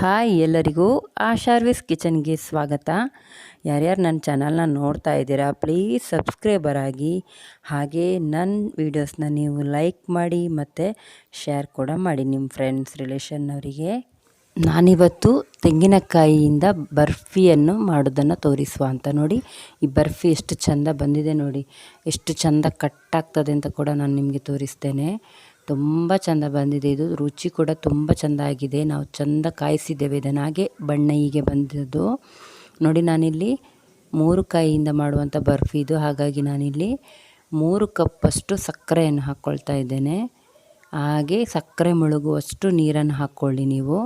Hi ಎಲ್ಲರಿಗೂ ಆಶಾರ್ವಿಸ್ ಕಿಚನ್ಗೆ ಸ್ವಾಗತ. ಯಾರ್ಯಾರು ನನ್ನ ಚಾನಲ್ನ ನೋಡ್ತಾ ಇದ್ದೀರಾ, ಪ್ಲೀಸ್ ಸಬ್ಸ್ಕ್ರೈಬರ್ ಆಗಿ ಹಾಗೆ ನನ್ನ ವೀಡಿಯೋಸ್ನ ನೀವು ಲೈಕ್ ಮಾಡಿ ಮತ್ತು ಶೇರ್ ಕೂಡ ಮಾಡಿ ನಿಮ್ಮ ಫ್ರೆಂಡ್ಸ್, ರಿಲೇಷನ್ನವರಿಗೆ. ನಾನಿವತ್ತು ತೆಂಗಿನಕಾಯಿಯಿಂದ ಬರ್ಫಿಯನ್ನು ಮಾಡೋದನ್ನು ತೋರಿಸುವ ಅಂತ ನೋಡಿ, ಈ ಬರ್ಫಿ ಎಷ್ಟು ಚೆಂದ ಬಂದಿದೆ ನೋಡಿ. ಎಷ್ಟು ಚೆಂದ ಕಟ್ಟಾಗ್ತದೆ ಅಂತ ಕೂಡ ನಾನು ನಿಮಗೆ ತೋರಿಸ್ತೇನೆ. ತುಂಬ ಚೆಂದ ಬಂದಿದೆ ಇದು. ರುಚಿ ಕೂಡ ತುಂಬ ಚೆಂದ ಆಗಿದೆ ನಾವು ಚೆಂದ ಕಾಯಿಸಿದ್ದೇವೆ ಇದನ್ನು. ಹಾಗೆ ಬಣ್ಣ ಹೀಗೆ ಬಂದಿದ್ದು. ನೋಡಿ ನಾನಿಲ್ಲಿ ಮೂರು ಕಾಯಿಯಿಂದ ಮಾಡುವಂಥ ಬರ್ಫಿ ಇದು. ಹಾಗಾಗಿ ನಾನಿಲ್ಲಿ ಮೂರು ಕಪ್ಪಷ್ಟು ಸಕ್ಕರೆಯನ್ನು ಹಾಕ್ಕೊಳ್ತಾ ಇದ್ದೇನೆ. ಹಾಗೆ ಸಕ್ಕರೆ ಮುಳುಗುವಷ್ಟು ನೀರನ್ನು ಹಾಕ್ಕೊಳ್ಳಿ ನೀವು.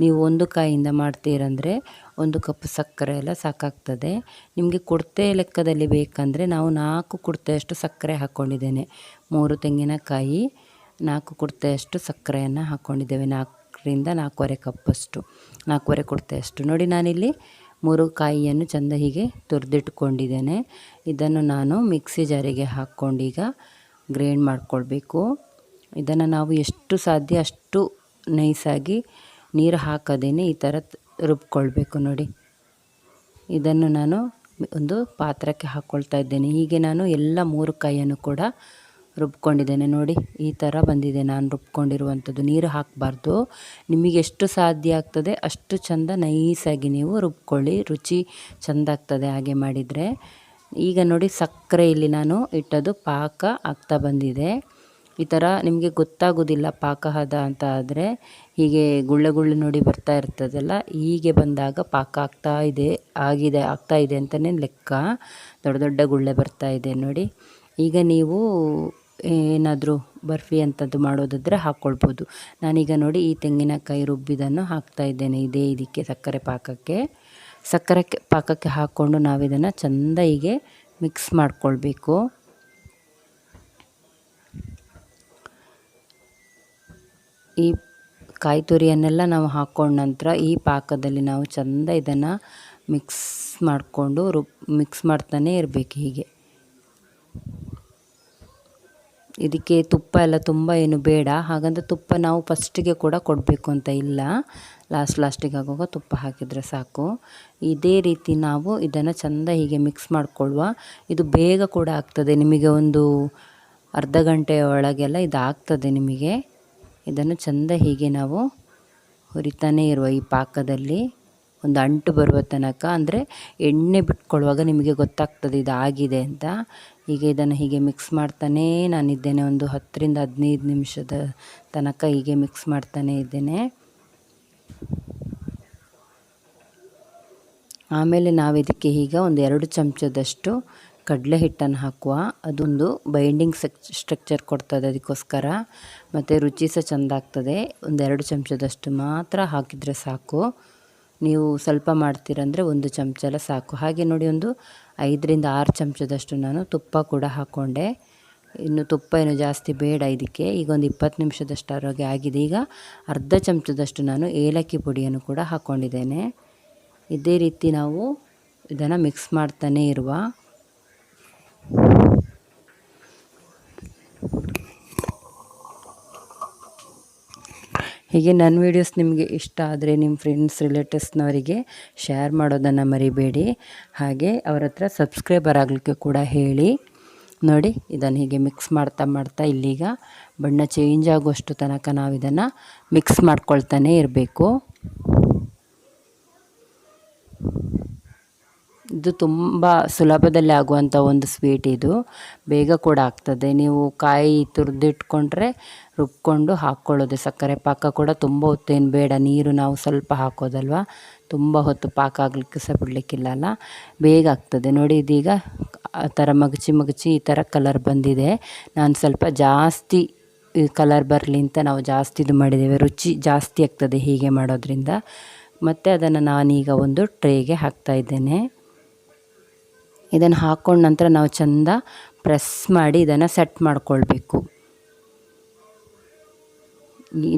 ನೀವು ಒಂದು ಕಾಯಿಂದ ಮಾಡ್ತೀರಂದರೆ ಒಂದು ಕಪ್ ಸಕ್ಕರೆ ಎಲ್ಲ ಸಾಕಾಗ್ತದೆ. ನಿಮಗೆ ಕುಡ್ತೆ ಲೆಕ್ಕದಲ್ಲಿ ಬೇಕಂದರೆ ನಾವು ನಾಲ್ಕು ಕುಡ್ತೆಯಷ್ಟು ಸಕ್ಕರೆ ಹಾಕ್ಕೊಂಡಿದ್ದೇನೆ ಮೂರು ತೆಂಗಿನಕಾಯಿ ನಾಲ್ಕು ಕುಡ್ತೆಯಷ್ಟು ಸಕ್ಕರೆಯನ್ನು ಹಾಕ್ಕೊಂಡಿದ್ದೇವೆ ನಾಲ್ಕರಿಂದ ನಾಲ್ಕೂವರೆ ಕಪ್ಪಷ್ಟು. ನಾಲ್ಕೂವರೆ ಕುಡ್ತೆಯಷ್ಟು ನೋಡಿ ನಾನಿಲ್ಲಿ ಮೂರು ಕಾಯಿಯನ್ನು ಚೆಂದ ಹೀಗೆ ತುರಿದಿಟ್ಕೊಂಡಿದ್ದೇನೆ. ಇದನ್ನು ನಾನು ಮಿಕ್ಸಿ ಜಾರಿಗೆ ಹಾಕ್ಕೊಂಡೀಗ ಗ್ರೈಂಡ್ ಮಾಡಿಕೊಳ್ಬೇಕು. ಇದನ್ನು ನಾವು ಎಷ್ಟು ಸಾಧ್ಯ ಅಷ್ಟು ನೈಸಾಗಿ ನೀರು ಹಾಕೋದೇನೆ ಈ ಥರ ರುಬ್ಕೊಳ್ಬೇಕು ನೋಡಿ. ಇದನ್ನು ನಾನು ಒಂದು ಪಾತ್ರಕ್ಕೆ ಹಾಕ್ಕೊಳ್ತಾ ಇದ್ದೇನೆ. ಹೀಗೆ ನಾನು ಎಲ್ಲ ಮೂರು ಕಾಯಿಯನ್ನು ಕೂಡ ರುಬ್ಕೊಂಡಿದ್ದೇನೆ ನೋಡಿ, ಈ ಥರ ಬಂದಿದೆ. ನಾನು ರುಬ್ಕೊಂಡಿರುವಂಥದ್ದು. ನೀರು ಹಾಕಬಾರ್ದು. ನಿಮಗೆ ಎಷ್ಟು ಸಾಧ್ಯ ಆಗ್ತದೆ ಅಷ್ಟು ಚೆಂದ ನೈಸಾಗಿ ನೀವು ರುಬ್ಕೊಳ್ಳಿ. ರುಚಿ ಚೆಂದ ಆಗ್ತದೆ ಹಾಗೆ ಮಾಡಿದರೆ. ಈಗ ನೋಡಿ ಸಕ್ಕರೆ ಇಲ್ಲಿ ನಾನು ಇಟ್ಟದು ಪಾಕ ಆಗ್ತಾ ಬಂದಿದೆ. ಈ ಥರ ನಿಮಗೆ ಗೊತ್ತಾಗೋದಿಲ್ಲ ಪಾಕ ಹದ ಅಂತ ಆದರೆ, ಹೀಗೆ ಗುಳ್ಳೆ ಗುಳ್ಳೆ ನೋಡಿ ಬರ್ತಾ ಇರ್ತದಲ್ಲ, ಹೀಗೆ ಬಂದಾಗ ಪಾಕ ಆಗ್ತಾ ಇದೆ, ಆಗಿದೆ, ಆಗ್ತಾ ಇದೆ ಅಂತಲೇ ಲೆಕ್ಕ. ದೊಡ್ಡ ದೊಡ್ಡ ಗುಳ್ಳೆ ಬರ್ತಾ ಇದೆ ನೋಡಿ. ಈಗ ನೀವು ಏನಾದರೂ ಬರ್ಫಿ ಅಂಥದ್ದು ಮಾಡೋದಾದರೆ ಹಾಕ್ಕೊಳ್ಬೋದು. ನಾನೀಗ ನೋಡಿ ಈ ತೆಂಗಿನಕಾಯಿ ರುಬ್ಬಿದನ್ನು ಹಾಕ್ತಾ ಇದ್ದೇನೆ ಇದೇ ಇದಕ್ಕೆ ಸಕ್ಕರೆ ಪಾಕಕ್ಕೆ. ಸಕ್ಕರೆ ಪಾಕಕ್ಕೆ ಹಾಕ್ಕೊಂಡು ನಾವಿದನ್ನು ಚೆಂದ ಹೀಗೆ ಮಿಕ್ಸ್ ಮಾಡಿಕೊಳ್ಬೇಕು. ಈ ಕಾಯಿ ತುರಿಯನ್ನೆಲ್ಲ ನಾವು ಹಾಕ್ಕೊಂಡ ನಂತರ ಈ ಪಾಕದಲ್ಲಿ ನಾವು ಚೆಂದ ಇದನ್ನು ಮಿಕ್ಸ್ ಮಾಡಿಕೊಂಡು ರುಬ್ ಮಿಕ್ಸ್ ಮಾಡ್ತಾನೇ ಇರಬೇಕು ಹೀಗೆ. ಇದಕ್ಕೆ ತುಪ್ಪ ಎಲ್ಲ ತುಂಬ ಏನು ಬೇಡ. ಹಾಗಂತ ತುಪ್ಪ ನಾವು ಫಸ್ಟಿಗೆ ಕೂಡ ಕೊಡಬೇಕು ಅಂತ ಇಲ್ಲ. ಲಾಸ್ಟ್ ಲಾಸ್ಟಿಗೆ ಆಗುವಾಗ ತುಪ್ಪ ಹಾಕಿದರೆ ಸಾಕು. ಇದೇ ರೀತಿ ನಾವು ಇದನ್ನು ಚೆಂದ ಹೀಗೆ ಮಿಕ್ಸ್ ಮಾಡಿಕೊಳ್ಳುವ ಇದು ಬೇಗ ಕೂಡ ಆಗ್ತದೆ. ನಿಮಗೆ ಒಂದು ಅರ್ಧ ಗಂಟೆಯ ಒಳಗೆಲ್ಲ ಇದು ಆಗ್ತದೆ ನಿಮಗೆ. ಇದನ್ನು ಚೆಂದ ಹೀಗೆ ನಾವು ಹುರಿತಾನೇ ಇರುವ ಈ ಪಾಕದಲ್ಲಿ. ಒಂದು ಅಂಟು ಬರುವ ತನಕ ಅಂದರೆ ಎಣ್ಣೆ ಬಿಟ್ಕೊಳ್ಳುವಾಗ ನಿಮಗೆ ಗೊತ್ತಾಗ್ತದೆ ಇದು ಆಗಿದೆ ಅಂತ. ಹೀಗೆ ಇದನ್ನು ಹೀಗೆ ಮಿಕ್ಸ್ ಮಾಡ್ತಾನೇ ನಾನಿದ್ದೇನೆ ಒಂದು ಹತ್ತರಿಂದ ಹದಿನೈದು ನಿಮಿಷದ ತನಕ ಹೀಗೆ ಮಿಕ್ಸ್ ಮಾಡ್ತಾನೇ ಇದ್ದೇನೆ. ಆಮೇಲೆ ನಾವು ಇದಕ್ಕೆ ಈಗ ಒಂದು ಎರಡು ಚಮಚದಷ್ಟು ಕಡಲೆ ಹಿಟ್ಟನ್ನು ಹಾಕುವ. ಅದೊಂದು ಬೈಂಡಿಂಗ್ ಸ್ಟ್ರಕ್ಚರ್ ಕೊಡ್ತದೆ ಅದಕ್ಕೋಸ್ಕರ. ಮತ್ತು ರುಚಿ ಸಹ ಚೆಂದ ಆಗ್ತದೆ. ಒಂದೆರಡು ಚಮಚದಷ್ಟು ಮಾತ್ರ ಹಾಕಿದರೆ ಸಾಕು. ನೀವು ಸ್ವಲ್ಪ ಮಾಡ್ತೀರಂದರೆ ಒಂದು ಚಮಚ ಎಲ್ಲ ಸಾಕು. ಹಾಗೆ ನೋಡಿ ಒಂದು ಐದರಿಂದ ಆರು ಚಮಚದಷ್ಟು ನಾನು ತುಪ್ಪ ಕೂಡ ಹಾಕ್ಕೊಂಡೆ ಇನ್ನು ತುಪ್ಪ ಏನು ಜಾಸ್ತಿ ಬೇಡ ಇದಕ್ಕೆ. ಈಗ ಒಂದು ಇಪ್ಪತ್ತು ನಿಮಿಷದಷ್ಟರವರೆಗೆ ಆಗಿದೆ. ಈಗ ಅರ್ಧ ಚಮಚದಷ್ಟು ನಾನು ಏಲಕ್ಕಿ ಪುಡಿಯನ್ನು ಕೂಡ ಹಾಕ್ಕೊಂಡಿದ್ದೇನೆ ಇದೇ ರೀತಿ ನಾವು ಇದನ್ನು ಮಿಕ್ಸ್ ಮಾಡ್ತಾನೇ ಇರುವ ಹೀಗೆ ನನ್ನ ವೀಡಿಯೋಸ್ ನಿಮಗೆ ಇಷ್ಟ ಆದರೆ ನಿಮ್ಮ ಫ್ರೆಂಡ್ಸ್ ರಿಲೇಟಿವ್ಸ್ನವರಿಗೆ ಶೇರ್ ಮಾಡೋದನ್ನು ಮರಿಬೇಡಿ. ಹಾಗೆ ಅವರ ಹತ್ರ ಸಬ್ಸ್ಕ್ರೈಬರ್ ಆಗಲಿಕ್ಕೆ ಕೂಡ ಹೇಳಿ. ನೋಡಿ, ಇದನ್ನು ಹೀಗೆ ಮಿಕ್ಸ್ ಮಾಡ್ತಾ ಮಾಡ್ತಾ ಇಲ್ಲಿಗ ಬಣ್ಣ ಚೇಂಜ್ ಆಗುವಷ್ಟು ತನಕ ನಾವು ಇದನ್ನು ಮಿಕ್ಸ್ ಮಾಡ್ಕೊಳ್ತಾನೆ ಇರಬೇಕು. ಇದು ತುಂಬ ಸುಲಭದಲ್ಲಿ ಆಗುವಂಥ ಒಂದು ಸ್ವೀಟ್ ಇದು. ಬೇಗ ಕೂಡ ಆಗ್ತದೆ. ನೀವು ಕಾಯಿ ತುರಿದಿಟ್ಕೊಂಡ್ರೆ ರುಬ್ಕೊಂಡು ಹಾಕ್ಕೊಳ್ಳೋದು. ಸಕ್ಕರೆ ಪಾಕ ಕೂಡ ತುಂಬ ಹೊತ್ತೇನು ಬೇಡ, ನೀರು ನಾವು ಸ್ವಲ್ಪ ಹಾಕೋದಲ್ವ? ತುಂಬ ಹೊತ್ತು ಪಾಕ ಆಗಲಿಕ್ಕೆ ಸಹ ಬಿಡಲಿಕ್ಕಿಲ್ಲಲ್ಲ ಬೇಗ ಆಗ್ತದೆ. ನೋಡಿ, ಇದೀಗ ಆ ಥರ ಮಗಚಿ ಮಗಚಿ ಈ ಥರ ಕಲರ್ ಬಂದಿದೆ. ನಾನು ಸ್ವಲ್ಪ ಜಾಸ್ತಿ ಕಲರ್ ಬರಲಿ ಅಂತ ನಾವು ಜಾಸ್ತಿ ಇದು ಮಾಡಿದ್ದೇವೆ. ರುಚಿ ಜಾಸ್ತಿ ಆಗ್ತದೆ ಹೀಗೆ ಮಾಡೋದ್ರಿಂದ. ಮತ್ತು ಅದನ್ನು ನಾನೀಗ ಒಂದು ಟ್ರೇಗೆ ಹಾಕ್ತಾಯಿದ್ದೇನೆ ಇದನ್ನು ಹಾಕ್ಕೊಂಡ ನಂತರ ನಾವು ಚೆಂದ ಪ್ರೆಸ್ ಮಾಡಿ ಇದನ್ನು ಸೆಟ್ ಮಾಡಿಕೊಳ್ಬೇಕು.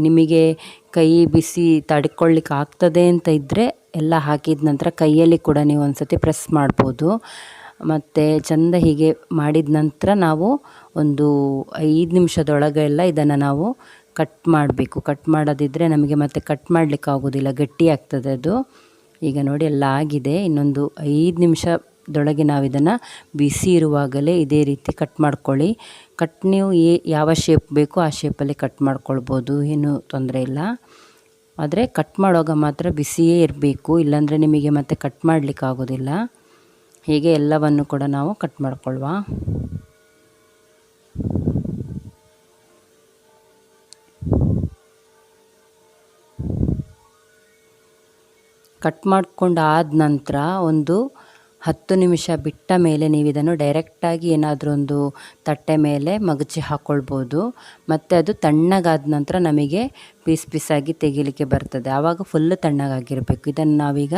ನಿಮಗೆ ಕೈ ಬಿಸಿ ತಡ್ಕೊಳ್ಳಿಕ್ಕೆ ಆಗ್ತದೆ ಅಂತ ಇದ್ದರೆ ಎಲ್ಲ ಹಾಕಿದ ನಂತರ ಕೈಯಲ್ಲಿ ಕೂಡ ನೀವು ಒಂದು ಸತಿ ಪ್ರೆಸ್ ಮಾಡ್ಬೋದು. ಮತ್ತು ಚೆಂದ ಹೀಗೆ ಮಾಡಿದ ನಂತರ ನಾವು ಒಂದು ಐದು ನಿಮಿಷದೊಳಗೆಲ್ಲ ಇದನ್ನು ನಾವು ಕಟ್ ಮಾಡಬೇಕು. ಕಟ್ ಮಾಡೋದಿದ್ದರೆ ನಮಗೆ ಮತ್ತೆ ಕಟ್ ಮಾಡಲಿಕ್ಕೆ ಆಗೋದಿಲ್ಲ. ಗಟ್ಟಿ ಆಗ್ತದೆ ಅದು. ಈಗ ನೋಡಿ ಎಲ್ಲ ಆಗಿದೆ. ಇನ್ನೊಂದು ಐದು ನಿಮಿಷದೊಳಗೆ ನಾವು ಇದನ್ನು ಬಿಸಿ ಇರುವಾಗಲೇ ಇದೇ ರೀತಿ ಕಟ್ ಮಾಡ್ಕೊಳ್ಳಿ. ಕಟ್ ನೀವು ಏ ಯಾವ ಶೇಪ್ ಬೇಕೋ ಆ ಶೇಪಲ್ಲಿ ಕಟ್ ಮಾಡ್ಕೊಳ್ಬೋದು, ಏನೂ ತೊಂದರೆ ಇಲ್ಲ. ಆದರೆ ಕಟ್ ಮಾಡುವಾಗ ಮಾತ್ರ ಬಿಸಿಯೇ ಇರಬೇಕು, ಇಲ್ಲಾಂದರೆ ನಿಮಗೆ ಮತ್ತೆ ಕಟ್ ಮಾಡಲಿಕ್ಕೆ ಆಗೋದಿಲ್ಲ. ಹೀಗೆ ಎಲ್ಲವನ್ನು ಕೂಡ ನಾವು ಕಟ್ ಮಾಡ್ಕೊಳ್ವ. ಕಟ್ ಮಾಡ್ಕೊಂಡು ಆದ ನಂತರ ಒಂದು ಹತ್ತು ನಿಮಿಷ ಬಿಟ್ಟ ಮೇಲೆ ನೀವು ಇದನ್ನು ಡೈರೆಕ್ಟಾಗಿ ಏನಾದರೂ ಒಂದು ತಟ್ಟೆ ಮೇಲೆ ಮಗಚಿ ಹಾಕ್ಕೊಳ್ಬೋದು ಮತ್ತು ಅದು ತಣ್ಣಗಾದ ನಂತರ ನಮಗೆ ಪೀಸ್ ಪೀಸಾಗಿ ತೆಗಿಲಿಕ್ಕೆ ಬರ್ತದೆ. ಆವಾಗ ಫುಲ್ಲು ತಣ್ಣಗಾಗಿರಬೇಕು. ಇದನ್ನು ನಾವೀಗ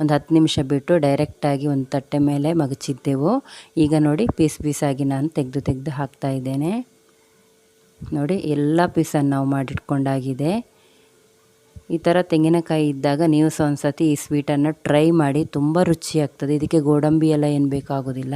ಒಂದು ಹತ್ತು ನಿಮಿಷ ಬಿಟ್ಟು ಡೈರೆಕ್ಟಾಗಿ ಒಂದು ತಟ್ಟೆ ಮೇಲೆ ಮಗಚಿದ್ದೆವು. ಈಗ ನೋಡಿ ಪೀಸ್ ಪೀಸಾಗಿ ನಾನು ತೆಗೆದು ತೆಗೆದು ಹಾಕ್ತಾ ಇದ್ದೇನೆ. ನೋಡಿ ಎಲ್ಲ ಪೀಸನ್ನು ನಾವು ಮಾಡಿಟ್ಕೊಂಡಾಗಿದೆ. ಈ ಥರ ತೆಂಗಿನಕಾಯಿ ಇದ್ದಾಗ ನೀವು ಸಹ ಒಂದು ಸತಿ ಈ ಸ್ವೀಟನ್ನು ಟ್ರೈ ಮಾಡಿ ತುಂಬ ರುಚಿಯಾಗ್ತದೆ. ಇದಕ್ಕೆ ಗೋಡಂಬಿ ಎಲ್ಲ ಏನು ಬೇಕಾಗೋದಿಲ್ಲ.